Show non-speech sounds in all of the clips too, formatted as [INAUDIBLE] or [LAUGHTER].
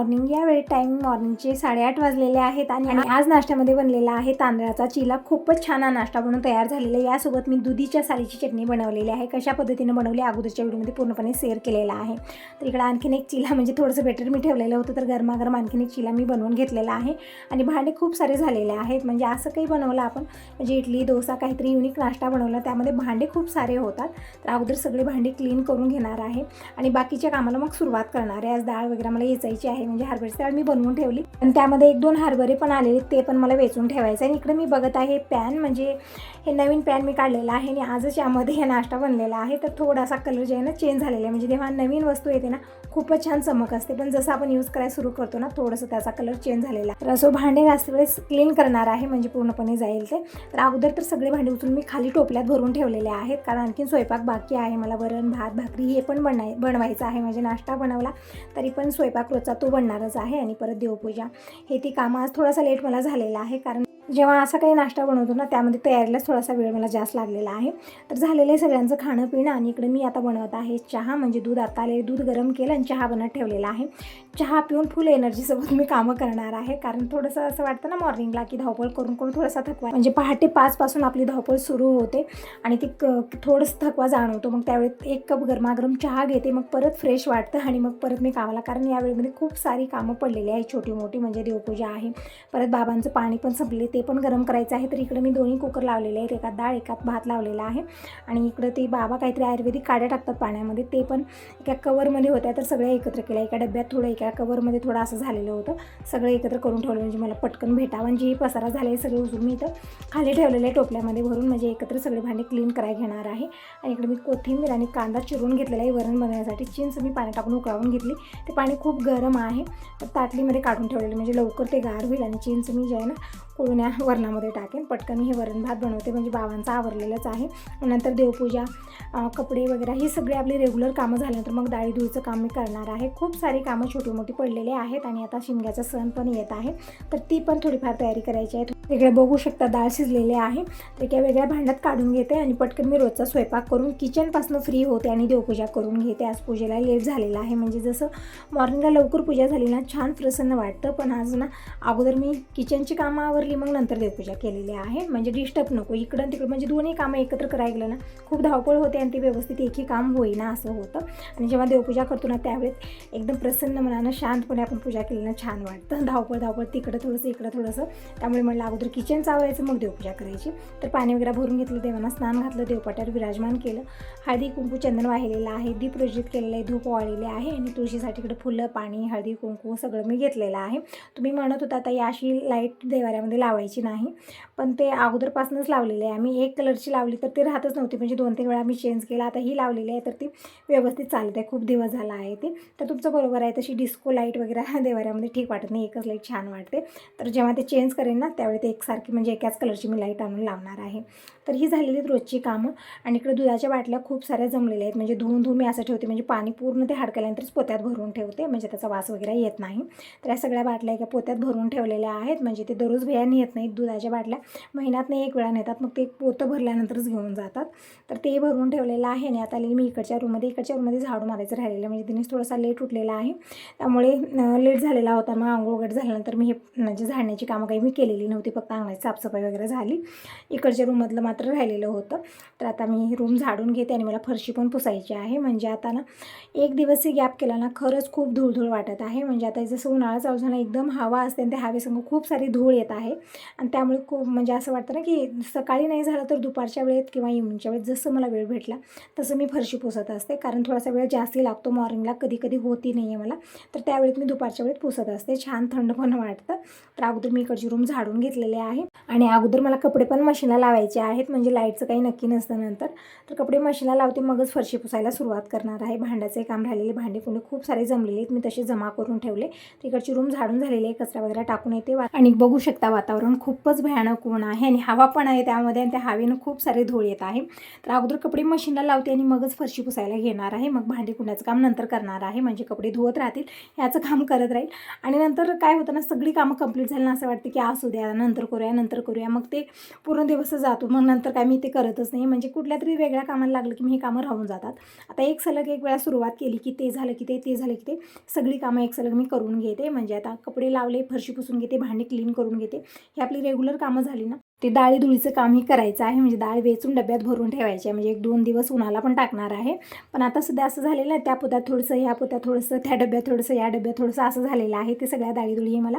Morning यावेळी time मॉर्निंगचे साडेआठ वाजलेले आहेत आणि आज नाश्त्यामध्ये बनलेला आहे तांदळाचा चिला. खूपच छान हा नाश्ता बनवून तयार झालेला आहे. यासोबत मी दुधीच्या सालीची चटणी बनवलेली आहे. कशा पद्धतीने बनवली अगोदरच्या व्हिडिओमध्ये पूर्णपणे शेअर केलेला आहे. तर इकडं आणखीन एक चिला म्हणजे थोडंसं बेटर मी ठेवलेलं होतं तर गरमागरम आणखीन एक चिला मी बनवून घेतलेला आहे. आणि भांडे खूप सारे झालेले आहेत. म्हणजे असं काही बनवलं आपण म्हणजे इडली डोसा काहीतरी युनिक नाश्ता बनवला त्यामध्ये भांडे खूप सारे होतात. तर अगोदर सगळे भांडे क्लीन करून घेणार आहे. आणि बाकीच्या कामाला मग सुरुवात करणार आहे. आज डाळ वगैरे मला वेचायची आहे. म्हणजे हरभऱ्याची डाळ मी बनवून ठेवली. आणि त्यामध्ये एक दोन हरभरे पण आलेले ते पण मला वेचून ठेवायचं आणि इकडे मी बघत आहे पॅन म्हणजे हे नवीन पॅन मी काढलेला आहे आणि आजच यामध्ये हे नाश्ता बनलेला आहे. तर थोडासा कलर जे आहे ना चेंज झालेला आहे. म्हणजे जेव्हा नवीन वस्तू येते ना खूपच छान चमक असते. पण जसं आपण यूज करायला सुरू करतो ना थोडंसं त्याचा कलर चेंज झालेला आहे. तर असं भांडे घासते वेळेस क्लीन करणार आहे म्हणजे पूर्णपणे जाईल ते. तर अगोदर तर सगळे भांडे उचलून मी खाली टोपल्यात भरून ठेवलेले आहेत. कारण आणखीन स्वयंपाक बाकी आहे. मला वरण भात भाकरी हे पण बनाय बनवायचं आहे. म्हणजे नाश्ता बनवला तरी पण स्वयंपाक रोजचा तो बनणारच आहे. आणि परत देवपूजा. हे ती कामं आज थोडासा लेट मला झालेला आहे. कारण जेव्हा असा काही नाश्ता बनवतो ना त्यामध्ये तयारीलाच थोडासा वेळ मला जास्त लागलेला आहे. तर झालेलं आहे सगळ्यांचं खाणं पिणं आणि इकडे मी आता बनवत आहे चहा म्हणजे दूध आता आले दूध गरम केलं आणि चहा बनत ठेवलेला आहे. चहा पिऊन फुल एनर्जीसोबत मी कामं करणार आहे कारण थोडंसं असं वाटतं ना मॉर्निंगला की धावपळ करून करून थोडासा थकवा म्हणजे पहाटे पाचपासून आपली धावपळ सुरू होते आणि ती क थोडंसं थकवा जाणवतो. मग त्यावेळी एक कप गरमागरम चहा घेते मग परत फ्रेश वाटतं आणि मग परत मी कामाला कारण यावेळेमध्ये खूप सारी कामं पडलेली आहे छोटी मोठी म्हणजे देवपूजा आहे परत बाबांचं पाणी पण संपले ते पण गरम करायचं आहे. तर इकडे मी दोन्ही कुकर लावलेले आहेत. एकात डाळ एकात भात लावलेला आहे. आणि इकडं ते बाबा काहीतरी आयुर्वेदिक काड्या टाकतात पाण्यामध्ये. ते पण एका कवरमध्ये होत्या. तर सगळ्या एकत्र केल्या. एका डब्यात थोडं एका कवरमध्ये थोडं असं झालेलं होतं. सगळं एकत्र करून ठेवलं. म्हणजे मला पटकन भेटावं. आणि जे पसारा झाले सगळे उचलून मी इथं खाली ठेवलेले टोपल्यामध्ये भरून. म्हणजे एकत्र सगळे भांडे क्लीन करायला घेणार आहे. आणि इकडे मी कोथिंबीर आणि कांदा चिरून घेतलेला आहे वरण बनवण्यासाठी. चिंच मी पाणी टाकून उकळावून घेतली. ते पाणी खूप गरम आहे. तर ताटलीमध्ये काढून ठेवलेलं म्हणजे लवकर ते गार होईल. आणि चिंच मी जे आहे ना कोळून या वरणामध्ये टाकेन. पटकन हे वरण भात बनवते. म्हणजे बाबांचा आवरलेलंच आहे. नंतर देवपूजा कपडे वगैरे ही सगळी आपली रेग्युलर कामं झाल्यानंतर मग डाळी धुळीचं काम मी करणार आहे. खूप सारी कामं छोटी मोठी पडलेली आहेत आणि आता शिमग्याचा सण पण येत आहे. तर ती पण थोडीफार तयारी करायची आहे. वेगळं बघू शकता डाळ शिजलेली आहे. तर एका वेगळ्या भांड्यात काढून घेते आणि पटकन मी रोजचा स्वयंपाक करून किचनपासून फ्री होते आणि देवपूजा करून घेते. आज पूजेला लेट झालेला आहे. म्हणजे जसं मॉर्निंगला लवकर पूजा झाली ना छान प्रसन्न वाटतं. पण आज ना अगोदर मी किचनची कामं केली मग नंतर देवपूजा केलेली आहे. म्हणजे डिस्टर्ब नको इकडं तिकडं. म्हणजे दोन्ही कामं एकत्र करायला गेलं ना खूप धावपळ होते आणि ते व्यवस्थित एकही काम होईना असं होतं. आणि जेव्हा देवपूजा करतो ना त्यावेळेस एकदम प्रसन्न मनानं शांतपणे आपण पूजा केली ना छान वाटतं. धावपळ धावपळ तिकडं थोडंसं इकडं थोडंसं. त्यामुळे म्हणलं अगोदर किचन चावायचं मग देवपूजा करायची. तर पाणी वगैरे भरून घेतलं देवांना स्नान घातलं देवपाट्यावर विराजमान केलं. हळदी कुंकू चंदन वाहिलेलं आहे दीप प्रज्वलित केलेलं आहे धूप वाळलेले आहे. आणि तुळशीसाठी इकडे फुलं पाणी हळदी कुंकू सगळं मी घेतलेलं आहे. तुम्ही म्हणत होता आता या अशी लाइट देवाऱ्यामध्ये लावायची नाही. पण ते अगोदरपासूनच लावलेले आहे. आम्ही एक कलरची लावली तर ते राहतच नव्हती. म्हणजे दोन तीन वेळा आम्ही चेंज केला. आता ही लावलेली आहे तर ती व्यवस्थित चालत आहे. खूप दिवस झाला आहे ते. तर तुमचं बरोबर आहे. तशी डिस्को लाइट वगैरे [LAUGHS] देवाऱ्यामध्ये ठीक वाटत नाही. एकच लाइट छान वाटते. तर जेव्हा ते चेंज करेन ना त्यावेळी ते एकसारखी म्हणजे एकाच कलरची मी लाइट आणून लावणार आहे. तर ही झालेली आहेत रोजची कामं. आणि इकडे दुधाच्या बाटल्या खूप साऱ्या जमलेल्या आहेत. म्हणजे धुवून धुवून मी असं ठेवते. म्हणजे पाणी पूर्ण ते हाडकल्यानंतरच पोत्यात भरून ठेवते. म्हणजे त्याचा वास वगैरे येत नाही. तर या सगळ्या बाटल्या एका पोत्यात भरून ठेवलेल्या आहेत. म्हणजे ते दररोज भयाने येत नाहीत दुधाच्या बाटल्या. महिन्यात एक वेळा नेतात मग ते पोतं भरल्यानंतरच घेऊन जातात. तर ते भरून ठेवलेलं आहे आणि आता आलेली मी इकडच्या रूममध्ये इकडच्या रूममध्ये झाडू मारायचं राहिलेलं म्हणजे दिनेश थोडासा लेट उठलेला आहे. त्यामुळे लेट झालेला होता. मग आंघोळ वगैरे झाल्यानंतर मी हे म्हणजे झाडण्याची कामं काही मी केलेली नव्हती. फक्त अंगणाची साफसफाई वगैरे झाली. इकडच्या रूममधलं मात्र राहिलेलं होतं. तर आता मी रूम झाडून घेते आणि मला फरशी पण पुसायची आहे. म्हणजे आता ना एक दिवसही गॅप केला ना खरंच खूप धूळ वाटत आहे. म्हणजे आता जसं उन्हाळा चालू झाला एकदम हवा असते आणि त्या हवेसंग खूप सारी धूळ येत आहे. आणि त्यामुळे खूप म्हणजे असं वाटतं ना की सकाळी नाही झालं तर दुपारच्या वेळेत किंवा इव्हनिंगच्या वेळेत जसं मला वेळ भेटला तसं मी फरशी पुसत असते. कारण थोडासा वेळ जास्ती लागतो मॉर्निंगला कधी कधी होती नाही आहे मला. तर त्यावेळेत मी दुपारच्या वेळेत पुसत असते. छान थंड पण वाटतं. तर अगोदर मी इकडची रूम झाडून घेतलेले आहे. आणि अगोदर मला कपडे पण मशीनला लावायचे आहेत. म्हणजे लाईटचं काही नक्की नसतं नंतर. तर कपडे मशीनला लावते मगच फरशी पुसायला सुरुवात करणार आहे. भांड्याचे काम राहिलेले भांडे कुंडे खूप सारे जमलेले आहेत. मी तसे जमा करून ठेवले. तिकडची रूम झाडून झालेली आहे. कचरा वगैरे टाकून येते. वा- आणि बघू शकता वातावरण खूपच भयानक ऊन आहे आणि हवा पण आहे त्यामध्ये आणि त्या हवेनं खूप सारे धूळ येत आहे. तर अगोदर कपडे मशीनला लावते आणि मगच फरशी पुसायला घेणार आहे. मग भांडी कुण्याचं काम नंतर करणार आहे. म्हणजे कपडे धुवत राहतील ह्याचं काम करत राहील. आणि नंतर काय होतं ना सगळी कामं कंप्लीट झाली ना असं वाटतं की असू द्या नंतर करूया नंतर करूया. मग ते पूर्ण दिवस जातो. मग नंतर काय मी ते करतच नाही. म्हणजे कुठल्या तरी वेगळ्या कामाला लागलं की मी ही कामं राहून जातात. आता एक सलग एक वेळा सुरुवात केली की ते झालं की ते ते झालं की ते. सगळी कामं एक सलग मी करून घेते. म्हणजे आता कपडे लावले फरशी पुसून घेते भांडी क्लीन करून घेते. ही आपली रेग्युलर कामं झाली ना ते डाळी धुळीचं कामही करायचं आहे. म्हणजे डाळ वेचून डब्यात भरून ठेवायची आहे. म्हणजे एक दोन दिवस उन्हाला पण टाकणार आहे. पण आता सध्या असं झालेलं आहे त्या पोत्यात थोडंसं ह्या पोत्यात थोडंसं त्या डब्यात थोडंसं या डब्यात थोडंसं असं झालेलं आहे. ते सगळ्या डाळी धुळी मला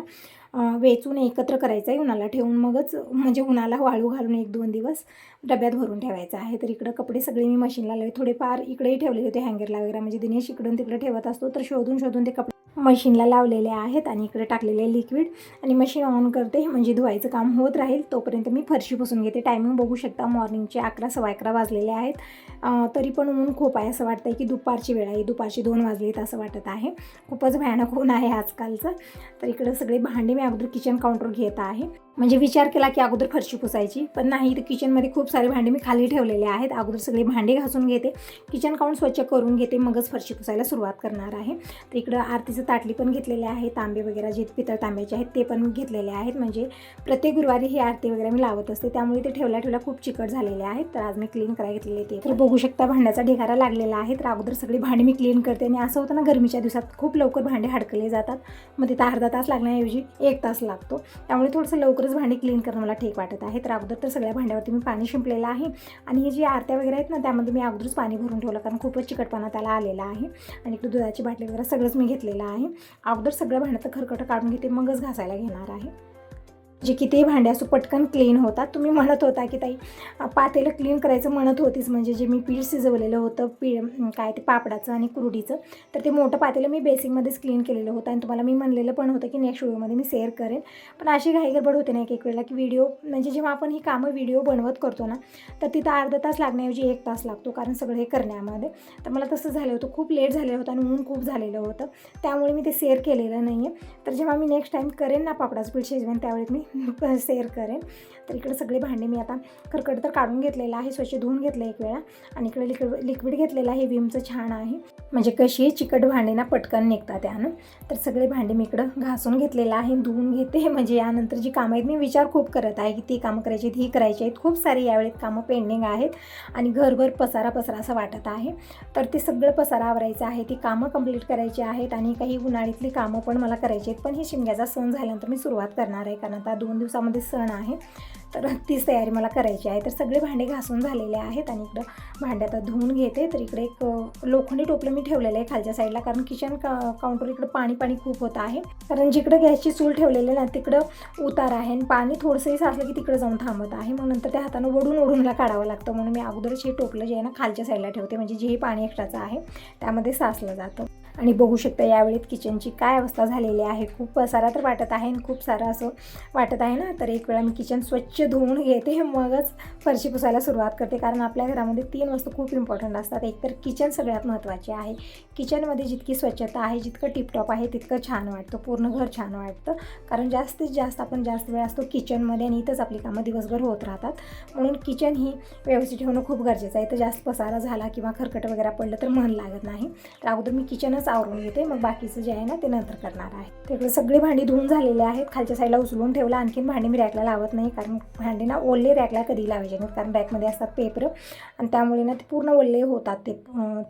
वेचून एकत्र करायचं आहे उन्हाला ठेवून मगच म्हणजे उन्हाला वाळू घालून एक दोन दिवस डब्यात भरून ठेवायचं आहे. तर इकडं कपडे सगळे मी मशीनला लावले. थोडेफार इकडेही ठेवलेले होते हँगरला वगैरे. म्हणजे दिनेश इकडून तिकडे ठेवत असतो तर शोधून शोधून ते कपडे मशीनला लावलेले आहेत आणि इकडे टाकलेले लिक्विड आणि मशीन ऑन करते म्हणजे धुवायचं काम होत राहील. तोपर्यंत मी फरशी पुसून घेते. टायमिंग बघू शकता मॉर्निंगचे अकरा सव्वा अकरा वाजलेले आहेत. तरी पण ऊन खूप आहे असं वाटतं आहे की दुपारची वेळ आहे. दुपारची दोन वाजलीत असं वाटत आहे. खूपच भयानक ऊन आहे आजकालचं. तर इकडं सगळे भांडे मी अगोदर किचन काउंटर घेत आहे. म्हणजे विचार केला की अगोदर फरशी पुसायची पण नाही तर किचनमध्ये खूप सारे भांडे मी खाली ठेवलेले आहेत. अगोदर सगळे भांडे घासून घेते. किचन काउंट स्वच्छ करून घेते मगच फरशी पुसायला सुरुवात करणार आहे. तर इकडं आरतीचं ताटली पण घेतलेले आहे तांबे वगैरे जे पितळ तांब्याचे आहेत ते पण घेतलेले आहेत. म्हणजे प्रत्येक गुरुवारी ही आरती वगैरे मी लावत असते. त्यामुळे ते ठेवल्या ठेवल्या खूप चिकट झालेले आहेत. तर आज मी क्लीन करायला घेतलेले ते. तर बघू शकता भांड्याचा ढिगारा लागलेला आहे. तर अगोदर सगळी भांडी मी क्लीन करते. आणि असं होतं ना गरमीच्या दिवसात खूप लवकर भांडे हडकले जातात. मग तिथं अर्धा तास लागण्याऐवजी एक तास लागतो. त्यामुळे थोडंसं लवकरच भांडी क्लीन करणं मला ठीक वाटत आहे. तर अगोदर तर सगळ्या भांड्यावरती मी पाणी शिंपलेलं आहे. आणि हे जे आरत्या वगैरे आहेत ना त्यामध्ये मी अगोदरच पाणी भरून ठेवलं कारण खूपच चिकटपणा त्याला आलेला आहे. आणि इकडे दुधाची बाटली वगैरे सगळंच मी घेतलेलं आहे अगोदर सगळ्या भांड्याचं खरकटं काढून घेते मगच घासायला घेणार आहे. जे कितीही भांडे असो पटकन क्लीन होतात. तुम्ही म्हणत होता की ताई पातेलं क्लीन करायचं म्हणत होतीस म्हणजे जे मी पीठ शिजवलेलं होतं पी काय ते पापडाचं आणि कुरडीचं तर ते मोठं पातेलं मी बेसिकमध्येच क्लीन केलेलं होतं आणि तुम्हाला मी म्हणलेलं पण होतं की नेक्स्ट व्हिडिओमध्ये मी शेअर करेन. पण अशी घाई गडबड होते ना एक एक वेळेला की व्हिडिओ म्हणजे जेव्हा आपण ही कामं व्हिडिओ बनवत करतो ना तर तिथं अर्धा तास लागण्याऐवजी एक तास लागतो कारण सगळं हे करण्यामध्ये. तर मला तसं झालं होतं. खूप लेट झालेलं होतं आणि ऊन खूप झालेलं होतं. त्यामुळे मी ते शेअर केलेलं नाही आहे तर जेव्हा मी नेक्स्ट टाईम करेन ना पापडाचं पीठ शिजवेन त्यावेळेस मी शेअर करेन. तर इकडे सगळे भांडे मी आता खरकट तर काढून घेतलेलं आहे स्वच्छ धुवून घेतलं एक वेळा. आणि इकडे लिक्विड लिक्विड घेतलेलं आहे विमचं छान आहे. म्हणजे कशी चिकट भांडे ना पटकन निघतात त्यानं. तर सगळे भांडे मी इकडं घासून घेतलेलं आहे धुवून घेते. [LAUGHS] म्हणजे यानंतर जी कामं आहेत मी विचार खूप करत आहे की ती कामं करायची आहेत ही करायची आहेत. खूप सारी यावेळेत कामं पेंडिंग आहेत. आणि घरभर पसारा पसारा असं वाटत आहे. तर ते सगळं पसारा आवरायचं आहे ती कामं कंप्लीट करायची आहेत. आणि काही उन्हाळीतली कामं पण मला करायची आहेत. पण ही शिमग्याचा सण झाल्यानंतर मी सुरुवात करणार आहे कारण आता दोन दिवसामध्ये सण आहे. तर तीच तयारी मला करायची आहे. तर सगळे भांडे घासून झालेले आहेत आणि इकडं भांडे आता धुवून घेते. तर इकडे एक लोखंडी टोपलं मी ठेवलेलं आहे खालच्या साईडला कारण किचन का काउंटर इकडं पाणी पाणी खूप होत आहे. कारण जिकडं गॅसची चूल ठेवलेली ना तिकडं उतार आहे आणि पाणी थोडंसंही साचलं की तिकडं जाऊन थांबत आहे. मग नंतर त्या हातानं वडून ओढूनला काढावं लागतं. म्हणून मी अगोदरच हे टोपलं जे आहे ना खालच्या साईडला ठेवते. म्हणजे जेही पाणी एक्स्ट्राचं आहे त्यामध्ये साचलं जातं. आणि बघू शकता यावेळेत किचनची काय अवस्था झालेली आहे. खूप पसारा तर वाटत आहे आणि खूप सारं असं वाटत आहे ना? तर एक वेळा मी किचन स्वच्छ धुवून घेते मगच फरशी पुसायला सुरुवात करते. कारण आपल्या घरामध्ये तीन वस्तू खूप इम्पॉर्टंट असतात. एक तर किचन सगळ्यात महत्त्वाचे आहे. किचनमध्ये जितकी स्वच्छता आहे जितकं टिपटॉप आहे तितकं छान वाटतं. पूर्ण घर छान वाटतं. कारण जास्तीत जास्त आपण जास्त वेळ असतो किचनमध्ये आणि इथंच आपली कामं दिवसभर होत राहतात. म्हणून किचन ही व्यवस्थित ठेवणं खूप गरजेचं आहे. तर जास्त पसारा झाला किंवा खरकट वगैरे पडलं तर मन लागत नाही. तर अगोदर मी किचनच आवरून घेते. मग बाकीचं जे आहे ना ते नंतर करणार आहे. तिकडे सगळी भांडी धुवून झालेले आहेत. खालच्या साईडला उचलून ठेवलं. आणखीन भांडी मी रॅकला लावत नाही कारण भांडी ना ओले रॅकला कधी लावायचे नाहीत. कारण रॅकमध्ये असतात पेपर. आणि त्यामुळे ना ते पूर्ण ओले होतात. ते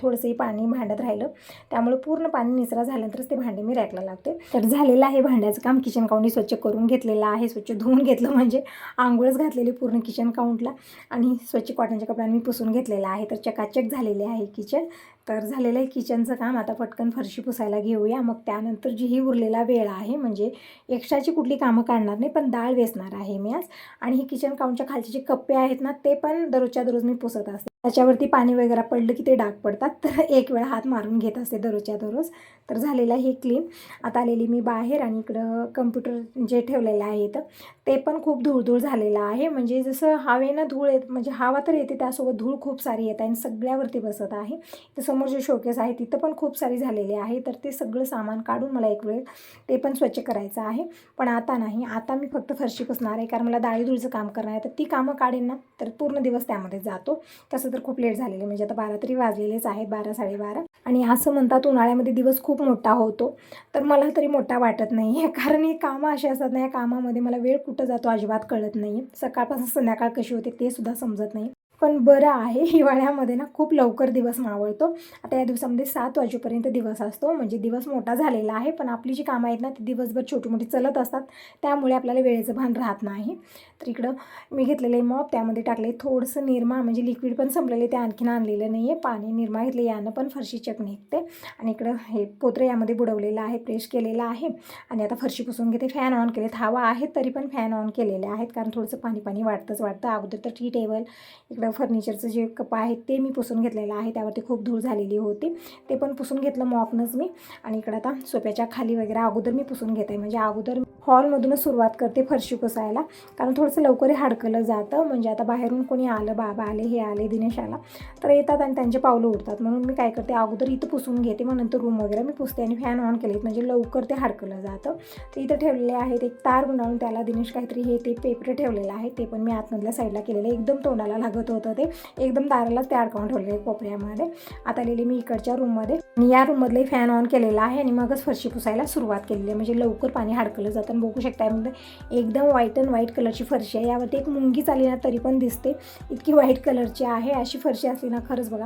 थोडंसंही पाणी भांड्यात राहिलं. त्यामुळे पूर्ण पाणी निचरा झाल्यानंतरच ते भांडे मी रॅकला लावते. तर झालेलं आहे भांड्याचं काम. किचन काउंटी स्वच्छ करून घेतलेलं आहे. स्वच्छ धुवून घेतलं म्हणजे आंघोळच घातलेली पूर्ण किचन काउंटला आणि स्वच्छ कॉटनच्या कपड्यांनी पुसून घेतलेलं आहे. तर चकाचक झालेले आहे किचन. तर झालेलं आहे किचनचं काम. आता पटकन फरशी पुसायला घेऊया. मग त्यानंतर जीही उरलेला वेळ आहे म्हणजे एक्स्ट्राची कुठली कामं काढणार नाही पण डाळ वेचणार आहे मी आज. आणि ही किचन काउंटच्या खालचे जे कप्पे आहेत ना ते पण दररोजच्या दररोज मी पुसत असते. त्याच्यावरती पाणी वगैरे पडलं की ते डाग पडतात. तर एक वेळा हात मारून घेत असते दररोजच्या दररोज. तर झालेलं आहे हे क्लीन आता आलेली मी बाहेर आणि इकडं कम्प्युटर जे ठेवलेलं आहे तर ते पण खूप धूळधूळ झालेलं आहे. म्हणजे जसं हवेनं धूळ येत म्हणजे हवा तर येते त्यासोबत धूळ खूप सारी येत आहे आणि सगळ्यावरती बसत आहे. तर समोर जे शोकेस आहे तिथं पण खूप सारी झालेली आहे. तर ते सगळं सामान काढून मला एक वेळ ते पण स्वच्छ करायचं आहे. पण आता नाही. आता मी फक्त फरशी पुसणार आहे कारण मला दाळीधूळचं काम करणार आहे. तर ती कामं काढेन ना तर पूर्ण दिवस त्यामध्ये जातो. तसं तर खूप लेट झालेले. म्हणजे आता बारा तरी वाजलेलेच आहेत बारा साडेबारा. आणि असं म्हणतात उन्हाळ्यामध्ये दिवस खूप मोठा होतो. तर मला तरी मोठा वाटत नाही आहे [LAUGHS] कारण हे कामं असे असतात ना या कामामध्ये मला वेळ कुठं जातो अजिबात कळत नाही सकाळपासून संध्याकाळ कशी होते ते सुद्धा समजत नाही. पण बरं आहे. [LAUGHS] हिवाळ्यामध्ये ना खूप लवकर दिवस मावळतो. आता या दिवसामध्ये सात वाजेपर्यंत दिवस असतो. म्हणजे दिवस मोठा झालेला आहे. पण आपली जी कामं आहेत ना ती दिवसभर छोटी मोठी चलत असतात. त्यामुळे आपल्याला वेळेचं भान राहत नाही. तर इकडं मी घेतलेले मॉप. त्यामध्ये टाकले थोडंसं निरमा. म्हणजे लिक्विड पण संपलेले ते आणखीन आणलेलं नाही आहे. पाणी निरमा घेतले यानं पण फरशी चक निघते. आणि इकडं हे पोत्र यामध्ये बुडवलेलं आहे. प्रेश केलेलं आहे. आणि आता फरशी पुसून घेते. फॅन ऑन केलेत. हवा आहेत तरी पण फॅन ऑन केलेले आहेत. कारण थोडंसं पाणी पाणी वाटतंच वाटतं अगोदर तर टी टेबल इकडं फर्निचरचं जे कप आहेत ते मी पुसून घेतलेलं आहे. त्यावरती खूप धूळ झालेली होती. ते पण पुसून घेतलं मॉपनंच मी. आणि इकडं आता सोप्याच्या खाली वगैरे अगोदर मी पुसून घेते. म्हणजे अगोदर हॉलमधूनच सुरुवात करते फरशी पुसायला. कारण थोडंसं लवकर हाडकलं जातं. म्हणजे आता बाहेरून कोणी आलं बाबा आले हे आले दिनेश आला तर येतात आणि त्यांचे पावलं उडतात. म्हणून मी काय करते अगोदर इथं पुसून घेते. मग नंतर रूम वगैरे मी पुसते आणि फॅन ऑन केलेत. म्हणजे लवकर ते हाडकलं जातं. तर इथं ठेवलेले आहेत एक तार गुंडाळून त्याला दिनेश काहीतरी हे ते पेपर ठेवलेलं आहे. ते पण मी आतमधल्या साईडला केलेलं एकदम तोंडाला लागत होतं. ते एकदम दारालाच ते अडकावून ठेवलेले कोपऱ्यामध्ये. आता आलेली मी इकडच्या रूममध्ये आणि या रूममधले फॅन ऑन केलेला आहे आणि मगच फरशी पुसायला सुरुवात केलेली आहे. म्हणजे लवकर पाणी हाडकलं जातं आणि बघू शकता यामध्ये म्हणजे एकदम व्हाईट अँड व्हाईट कलरची फरशी आहे. यावरती एक मुंगी चालली ना तरी पण दिसते. इतकी व्हाईट कलरची आहे. अशी फरशी असली ना खरंच बघा.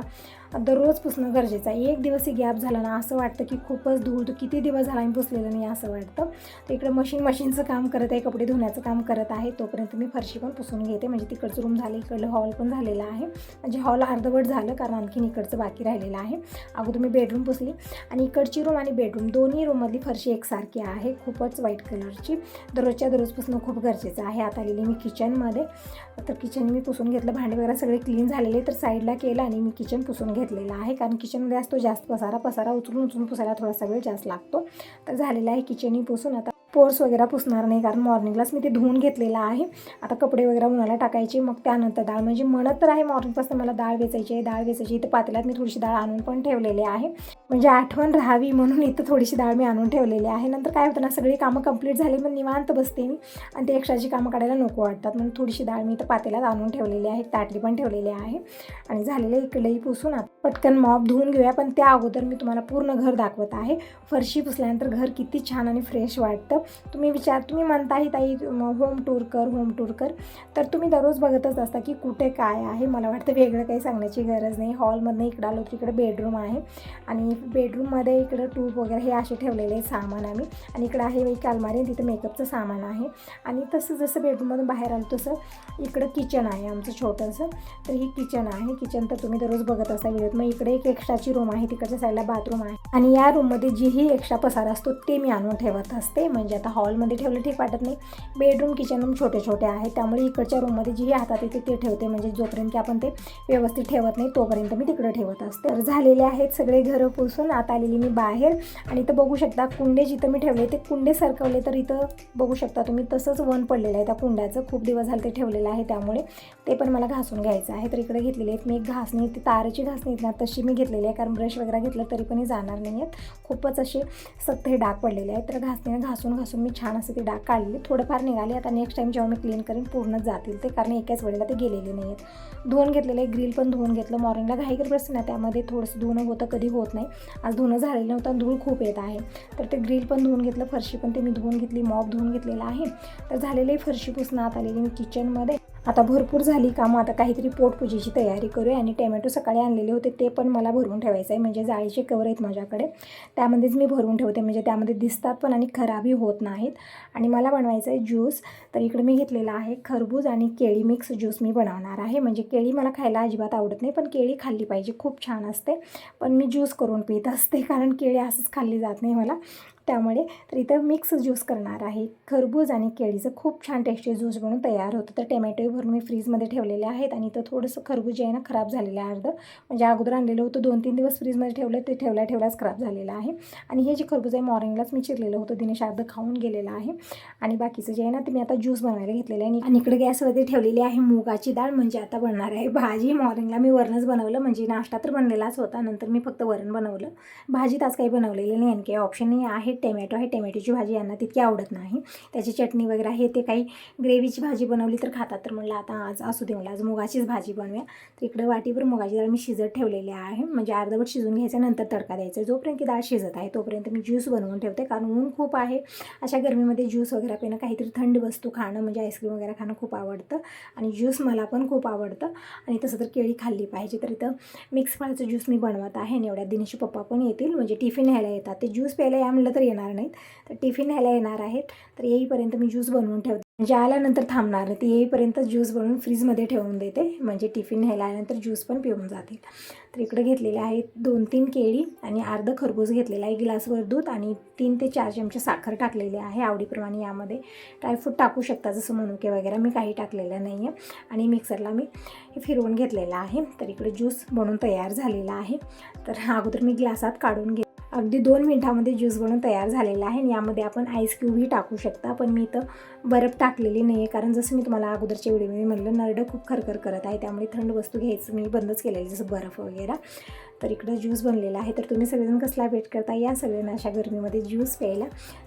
दररोज पुसणं गरजेचं आहे. एक दिवसही गॅप झाला ना असं वाटतं की खूपच धूळ किती दिवस झाला मी पुसलेलं नाही असं वाटतं. तर इकडं मशीन मशीनचं काम करत आहे कपडे धुण्याचं काम करत आहे. तोपर्यंत मी फरशी पण पुसून घेते. म्हणजे तिकडचं रूम झालं इकडलं हॉल पण झालेलं आहे. म्हणजे हॉल अर्धवट झालं कारण आणखीन इकडचं बाकी राहिलेलं आहे. अगोदर मी बेडरूम पुसली आणि इकडची रूम आणि बेडरूम दोन्ही रूममधली फरशी एकसारखी आहे खूपच व्हाईट कलरची दररोजच्या दररोज पुसणं खूप गरजेचं आहे. आता आलेली मी किचनमध्ये तर किचन मी पुसून घेतलं. भांडे वगैरे सगळे क्लीन झालेले. तर साईडला केलं आणि मी किचन पुसून घेतलेला आहे. कारण किचनमध्ये असतो जास्त पसारा पसारा उचलून उचलून पुसायला थोडासा वेळ जास्त लागतो. तर झालेला आहे किचनही पुसून. आता पोर्स वगैरे पुसणार नाही कारण मॉर्निंगलाच मी ते धुवून घेतलेलं आहे. आता कपडे वगैरे उन्हाला टाकायचे मग त्यानंतर डाळ. म्हणजे म्हणत तर आहे मॉर्निंगपासून मला डाळ वेचायची आहे डाळ वेचायची इथं पातेल्यात मी थोडीशी डाळ आणून पण ठेवलेली आहे. म्हणजे आठवण राहावी म्हणून इथं थोडीशी डाळ मी आणून ठेवलेली आहे. नंतर काय होतं ना सगळी कामं कंप्लीट झाली मग निवांत बसते मी. आणि ते एक्स्ट्राची कामं काढायला नको वाटतात. म्हणून थोडीशी डाळ मी इथं पातेल्यात आणून ठेवलेली आहे. ताटली पण ठेवलेली आहे. आणि झालेलं इकडेही पुसून पटकन मॉप धुवून घेऊया. पण त्या अगोदर मी तुम्हाला पूर्ण घर दाखवत आहे. फरशी पुसल्यानंतर घर किती छान आणि फ्रेश वाटतं. तुम्ही विचार तुम्ही म्हणताही ताई होम टूर कर होम टूर कर. तर तुम्ही दररोज बघतच असता की कुठे काय आहे. मला वाटतं वेगळं काही सांगण्याची गरज नाही. हॉलमधनं इकडं आलो की बेडरूम आहे. आणि बेडरूममध्ये इकडं टूप वगैरे हे असे ठेवलेले सामान आम्ही. आणि इकडं आहे एक अलमारी तिथं मेकअपचं सामान आहे. आणि तसं जसं बेडरूममधून बाहेर आलो तसं इकडं किचन आहे आमचं छोटंसं. तर ही किचन आहे. किचन तर तुम्ही दररोज बघत असता व्हिडिओत मग इकडे एक एक्स्ट्राची रूम आहे. तिकडच्या साईडला बाथरूम आहे. आणि या रूममध्ये जीही एक्स्ट्रा पसार असतो ते मी आणून ठेवत असते. म्हणजे आता हॉलमध्ये ठेवलं ठीक वाटत नाही. बेडरूम किचन रूम छोटे छोटे आहे त्यामुळे इकडच्या रूममध्ये जी हातात येते ते ठेवते. म्हणजे जोपर्यंत की आपण ते व्यवस्थित ठेवत नाही तोपर्यंत मी तिकडं ठेवत असते. तर झालेले आहेत सगळे घरं पुसून. आता आलेली मी बाहेर. आणि इथं बघू शकता कुंडे जिथं मी ठेवले ते कुंडे सरकवले तर इथं बघू शकता तुम्ही तसंच वन पडलेलं आहे. त्या कुंड्याचं खूप दिवस झाले ते ठेवलेलं आहे. त्यामुळे ते पण मला घासून घ्यायचं आहे. तर इकडे घेतलेले आहेत. मी एक घासणी ती ताराची घासणी आहेत ना तशी मी घेतलेली आहे. कारण ब्रश वगैरे घेतलं तरी पण जाणार नाही आहेत. खूपच असे सक्त हे डाग पडलेले आहेत. तर घासणीने घासून घासून मी छान असे ते डाग काढले. थोडंफार निघाले. आता नेक्स्ट टाईम जेव्हा मी क्लीन करेन पूर्ण जातील ते. कारण एकाच वेळेला ते गेलेले नाही आहेत धुवून घेतलेले ग्रिल पण धुवून घेतलं. मॉर्निंगला घाई करत असते ना त्यामध्ये थोडंसं धुणं होतं कधी होत नाही. आज धुणं झालेलं नव्हतं धूळ खूप येत आहे. तर ते ग्रिल पण धुवून घेतलं. फरशी पण ते मी धुवून घेतली. मॉप धुवून घेतलेलं आहे. तर झालेली फरशी पुसण्यात आलेली मी किचनमध्ये आता भरपूर झाली कामं. आता काहीतरी पोटपूजेची तयारी करूया. आणि टॅमॅटो सकाळी आणलेले होते. ते पण मला भरून ठेवायचं आहे म्हणजे जाळीचे कवर आहेत माझ्याकडे. त्यामध्येच मी भरून ठेवते. म्हणजे त्यामध्ये दिसतात पण आणि खराबही होत होत नाहीत. आणि मला बनवायचं आहे ज्यूस. तर इकडे मी घेतलेला आहे खरबूज आणि केळी मिक्स ज्यूस मी बनवणार आहे. म्हणजे केळी मला खायला अजिबात आवडत नाही पण केळी खाल्ली पाहिजे. खूप छान असते. पण मी ज्यूस करून पित असते कारण केळी असंच खाल्ली जात नाही मला. त्यामुळे तर इथं मिक्स ज्यूस करणार आहे. खरबूज आणि केळीचं खूप छान टेस्टी ज्यूस बनून तयार होतं. तर टमॅटो भरून मी फ्रीजमध्ये ठेवलेले आहेत आणि इथं थोडंसं खरबूज जे आहे ना खराब झालेलं आहे अर्धं. म्हणजे अगोदर आणलेलं होतं दोन तीन दिवस फ्रीजमध्ये ठेवलं ते ठेवल्या ठेवल्याच खराब झालेलं आहे. आणि हे जे खरबूज आहे मॉर्निंगलाच मी चिरलेलं होतं दिनेश अर्धं खाऊन गेलेलं आहे. आणि बाकीचं जे आहे ना ते मी आता ज्यूस बनवायला घेतलेलं आहे. आणि इकडे गॅसवरती ठेवलेली आहे मुगाची डाळ. म्हणजे आता बनणार आहे भाजी. मॉर्निंगला मी वरणच बनवलं. म्हणजे नाश्ता तर बनलेलाच होता. नंतर मी फक्त वरण बनवलं. भाजीत आज काही बनवलेलं नाही आणखी ऑप्शनही आहे. टमॅटो आहे. टमॅटोची भाजी यांना तितकी आवडत नाही. त्याची चटणी वगैरे आहे ते काही ग्रेव्हीची भाजी बनवली तर खातात. तर म्हणलं आता आज असू दे. म्हणलं आज मुगाचीच भाजी बनवूया. तर इकडं वाटीभर मुगाची डाळ मी शिजत ठेवलेली आहे. म्हणजे अर्धवट शिजून घ्यायचं नंतर तडका द्यायचा. जोपर्यंत की डाळ शिजत आहे तोपर्यंत मी ज्यूस बनवून ठेवते. कारण ऊन खूप आहे. अशा गरमीमध्ये ज्यूस वगैरे पिणं काहीतरी थंड वस्तू खाणं म्हणजे आईस्क्रीम वगैरे खाणं खूप आवडतं. आणि ज्यूस मला पण खूप आवडतं. आणि तसं तर केळी खाल्ली पाहिजे. तर इथं मिक्स फळाचं ज्यूस मी बनवत आहे आणि एवढ्या दिनेशी पप्पा पण येतील. म्हणजे टिफिन न्यायला येतात. ते ज्यूस प्यायला या म्हणलं तर येणार नाहीत. तर टिफिन न्यायला येणार आहेत. तर येईपर्यंत मी ज्यूस बनवून ठेवते. म्हणजे आल्यानंतर थांबणार नाही. ते येईपर्यंत ज्यूस बनवून फ्रीजमध्ये ठेवून देते. म्हणजे टिफिन न्यायला आल्यानंतर ज्यूस पण पिऊन जातील. तर इकडे घेतलेले आहेत दोन तीन केळी आणि अर्ध खरबूज घेतलेलं आहे गिलासभर दूध आणि तीन ते चार चमचे साखर टाकलेली आहे आवडीप्रमाणे यामध्ये. ड्रायफ्रूट टाकू शकता जसं मनुके वगैरे. मी काही टाकलेलं नाही आहे आणि मिक्सरला मी हे फिरवून घेतलेलं आहे. तर इकडे ज्यूस बनवून तयार झालेला आहे. तर अगोदर मी ग्लासात काढून घे अगदी दोन मिनटामध्ये ज्यूस बनून तयार झालेला आहे आणि यामध्ये आपण आईस क्यूबही टाकू शकता. पण मी इथं बर्फ टाकलेली नाही आहे कारण जसं मी तुम्हाला अगोदरच्या व्हिडिओमध्ये म्हणलं नरडं खूप खरखर करत आहे. त्यामुळे थंड वस्तू घ्यायचं मी बंदच केलेली जसं बर्फ वगैरे. तर इकडं ज्यूस बनलेला आहे. तर तुम्ही सगळेजण कसला वेट करता? या सगळ्यांना अशा गरमीमध्ये ज्यूस प्यायला.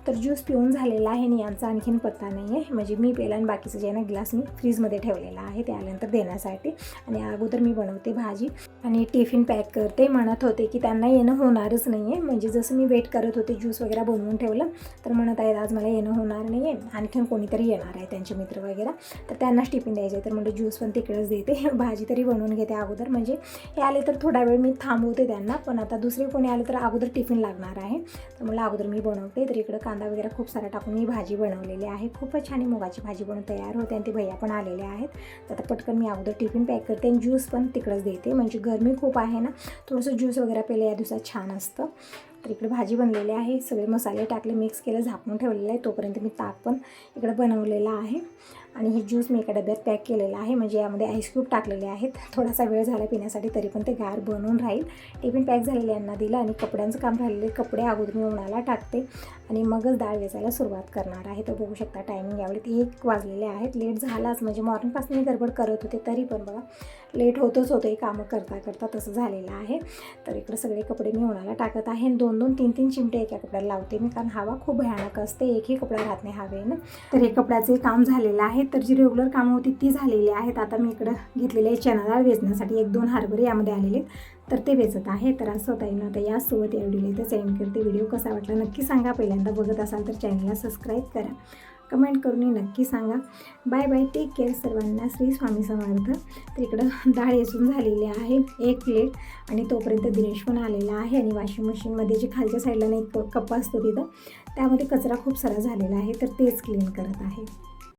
तर ज्यूस पिऊन झालेला आहे आणि यांचा आणखीन पत्ता नाही आहे म्हणजे मी प्यायला आणि बाकीचं जे आहे ना ग्लास मी फ्रीजमध्ये ठेवलेला आहे ते आल्यानंतर देण्यासाठी. आणि अगोदर मी बनवते भाजी. आणि टिफिन पॅक करते. म्हणत होते की त्यांना येणं होणारच नाही आहे म्हणजे जसं मी वेट करत होते ज्यूस वगैरे बनवून ठेवलं तर म्हणत आहेत आज मला येणं होणार नाही आहे आणखीन कोणी कोणीतरी येणार आहे त्यांचे मित्र वगैरे. तर त्यांनाच टिफिन द्यायचं आहे. तर म्हणजे ज्यूस पण तिकडेच देते. [LAUGHS] भाजी तरी बनवून घेते अगोदर. म्हणजे हे आले तर थोडा वेळ मी थांबवते त्यांना. पण आता दुसरे कोणी आले तर अगोदर टिफिन लागणार आहे. तर मला अगोदर मी बनवते. तर इकडं कांदा वगैरे खूप सारा टाकून मी भाजी बनवलेली आहे. खूपच छान मुगाची भाजी बनवून तयार होते. आणि ते भैया पण आलेले आहेत. तर आता पटकन मी अगोदर टिफिन पॅक करते आणि ज्यूस पण तिकडंच देते. म्हणजे गरमी खूप आहे ना. थोडंसं ज्यूस वगैरे पेले या दिवसात छान असतं. तर इकडे भाजी बनलेली आहे. सगळे मसाले टाकले मिक्स केलं झाकून ठेवलेलं आहे. तोपर्यंत मी ताक पण इकडे बनवलेला आहे. आणि हे ज्यूस मी एका डब्यात पॅक केलेलं आहे. म्हणजे यामध्ये आईस्क्यूब टाकलेले आहेत. थोडासा वेळ झाला पिण्यासाठी तरी पण ते गार बनून राहील. टिफिन पॅक झालेले यांना दिलं आणि कपड्यांचं काम राहिलेले कपडे अगोदर मी उन्हाला टाकते आणि मगच डाळ वेचायला सुरुवात करणार आहे. तर बघू शकता टायमिंग यावेळी एक वाजलेले आहेत. लेट झालाच म्हणजे मॉर्निंगपासून मी गडबड करत होते तरी पण बघा लेट होतच होतं. हे कामं करता करता तसं झालेलं आहे. तर इकडे सगळे कपडे मी उन्हाला टाकत आहे आणि दोन दोन तीन तीन चिमटे एका कपड्याला लावते मी कारण हवा खूप भयानक असते. एकही कपडा राहत नाही हवेनं. तर हे कपड्याचे काम झालेलं आहे. तर जी रेग्युलर कामं होती ती झालेली आहेत. आता मी इकडं घेतलेले चना डाळ वेचण्यासाठी. एक दोन हरभरे यामध्ये आलेले आहेत. तर ते वेचत आहे. तर असं होता येईल आता यासोबत या व्हिडिओला इथं सेंड करते. व्हिडिओ कसा वाटला नक्की सांगा. पहिल्यांदा बघत असाल तर चॅनलला सबस्क्राईब करा. कमेंट करूनही नक्की सांगा. बाय बाय टेक केअर सर्वांना. श्री स्वामी समर्थ. तर इकडं डाळ येसून झालेली आहे. एक प्लेट आणि तोपर्यंत दिनेश पण आलेला आहे. आणि वॉशिंग मशीनमध्ये जे खालच्या साईडला नाही कप्पा असतो तिथं त्यामध्ये कचरा खूप सारा झालेला आहे. तर तेच क्लीन करत आहे.